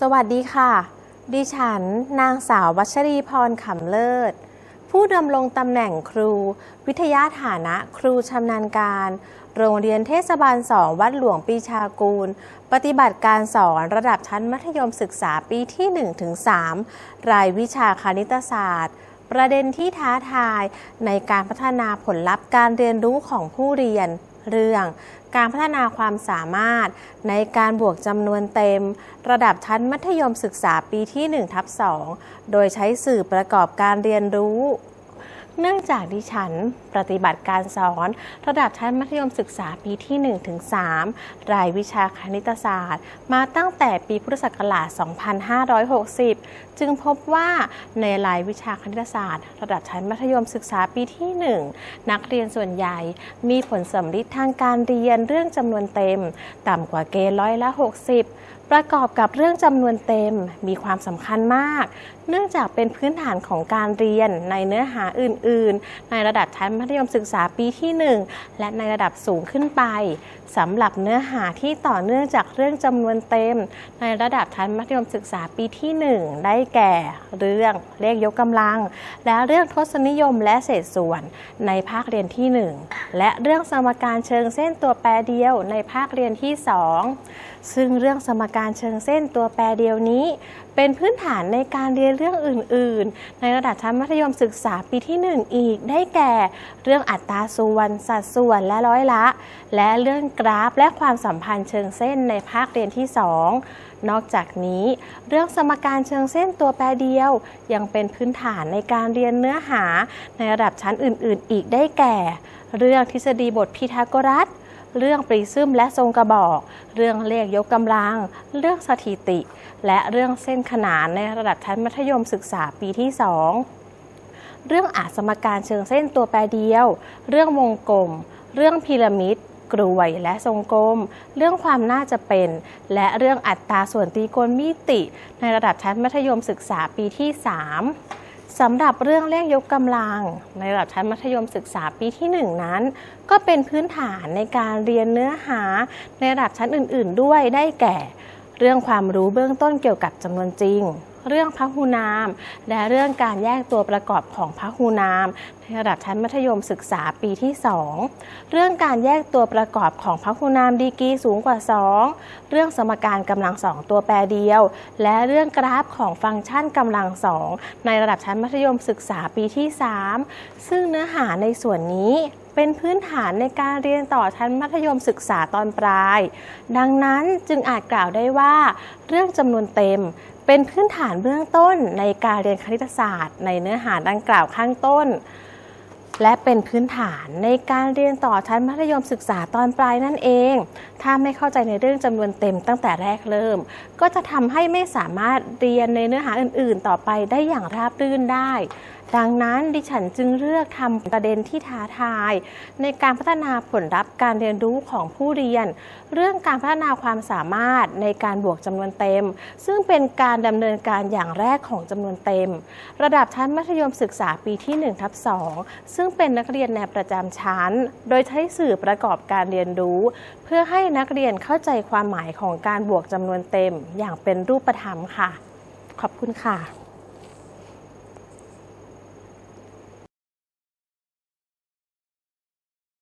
สวัสดีค่ะ ดิฉัน นางสาววัชรีพรขำเลิศ ผู้ดำรงตำแหน่งครู วิทยาฐานะครูชำนาญการ โรงเรียนเทศบาลสองวัดหลวงปีชากูล ปฏิบัติการสอนระดับชั้นมัธยมศึกษาปีที่ 1-3 รายวิชาคณิตศาสตร์ ประเด็นที่ท้าทายในการพัฒนาผลลัพธ์การเรียนรู้ของผู้เรียน เรื่อง การพัฒนาความสามารถในการบวกจำนวนเต็ม ระดับชั้นมัธยมศึกษาปีที่1ทับ2โดยใช้สื่อประกอบการเรียนรู้ เนื่องจากดิฉันปฏิบัติการสอน ระดับชั้นมัธยมศึกษาปีที่1ถึง3รายวิชาคณิตศาสตร์ มาตั้งแต่ปีพุทธศักราช 2560 จึงพบว่าในรายวิชาคณิตศาสตร์ ระดับชั้นมัธยมศึกษาปีที่ 1 นักเรียนส่วนใหญ่มีผลสำลิดทางการเรียนเรื่องจำนวนเต็ม ต่ำกว่าเกณฑ์ร้อยละ 60ประกอบกับเรื่องจำนวนเต็มมีความสำคัญมาก เนื่องจากเป็นพื้นฐานของการเรียนในเนื้อหาอื่น ๆ ในระดับชั้นมัธยมศึกษาปีที่ 1 และในระดับสูงขึ้นไปสำหรับเนื้อหาที่ต่อเนื่องจากเรื่องจำนวนเต็ม ในระดับชั้นมัธยมศึกษาปีที่ 1 ได้แก่ เรื่องเลขยกกำลัง และเรื่องทศนิยมและเศษส่วน ในภาคเรียนที่ 1 และเรื่องสมการเชิงเส้นตัวแปรเดียวในภาคเรียนที่ 2 ซึ่งเรื่องสมการเชิงเส้นตัวแปรเดียวนี้ เป็นพื้นฐานในการเรียนเรื่องอื่น ๆ ในระดับชั้นมัธยมศึกษาปีที่ 1 อีก ได้แก่ เรื่องอัตราส่วน สัดส่วนและร้อยละ และเรื่องกราฟและความสัมพันธ์เชิงเส้นในภาคเรียนที่ 2นอกจากนี้เรื่องสมการเชิงเส้นตัวแปรเดียว ยังเป็นพื้นฐานในการเรียนเนื้อหาในระดับชั้นอื่น ๆ อีกได้แก่ เรื่องทฤษฎีบทพีทาโกรัส เรื่องปริซึมและทรงกระบอก เรื่องเลขยกกำลัง เรื่องสถิติ และเรื่องเส้นขนานในระดับชั้นมัธยมศึกษาปีที่ 2 เรื่องอาสมการเชิงเส้นตัวแปรเดียว เรื่องวงกลม เรื่องพีระมิดกรวยและทรงกลม เรื่องความน่าจะเป็น และเรื่องอัตราส่วนตรีโกณมิติ ในระดับชั้นมัธยมศึกษาปีที่ 3 สำหรับเรื่องเลขยกกำลัง ในระดับชั้นมัธยมศึกษาปีที่ 1 นั้น ก็เป็นพื้นฐานในการเรียนเนื้อหาในระดับชั้นอื่น ๆ ด้วยได้แก่ เรื่องความรู้เบื้องต้นเกี่ยวกับจำนวนจริง เรื่องพหูนาม และเรื่องการแยกตัวประกอบของพหูนามในระดับชั้นมัธยมศึกษาปีที่ 2 เรื่องการแยกตัวประกอบของพหูนามดีกรีสูงกว่า 2 เรื่องสมการกำลังสองตัวแปรเดียว และเรื่องกราฟของฟังก์ชันกำลังสองในระดับชั้นมัธยมศึกษาปีที่ 3 ซึ่งเนื้อหาในส่วนนี้ เป็นพื้นฐานในการเรียนต่อชั้นมัธยมศึกษาตอนปลาย ดังนั้นจึงอาจกล่าวได้ว่า เรื่องจำนวนเต็มเป็นพื้นฐานเบื้องต้นในการเรียนคณิตศาสตร์ ในเนื้อหาดังกล่าวข้างต้น และเป็นพื้นฐานในการเรียนต่อชั้นมัธยมศึกษาตอนปลายนั่นเอง ถ้าไม่เข้าใจในเรื่องจำนวนเต็มตั้งแต่แรกเริ่ม ก็จะทำให้ไม่สามารถเรียนในเนื้อหาอื่น ๆ ต่อไปได้อย่างราบรื่นได้ ดังนั้นดิฉันจึงเลือกทำประเด็นที่ท้าทาย ในการพัฒนาผลลัพธ์การเรียนรู้ของผู้เรียน เรื่องการพัฒนาความสามารถในการบวกจำนวนเต็ม ซึ่งเป็นการดำเนินการอย่างแรกของจำนวนเต็ม ระดับชั้นมัธยมศึกษาปีที่1ทับ2ซึ่งเป็นนักเรียนในประจำชั้น โดยใช้สื่อประกอบการเรียนรู้ เพื่อให้นักเรียนเข้าใจความหมายของการบวกจำนวนเต็ม อย่างเป็นรูปธรรมค่ะ ขอบคุณค่ะ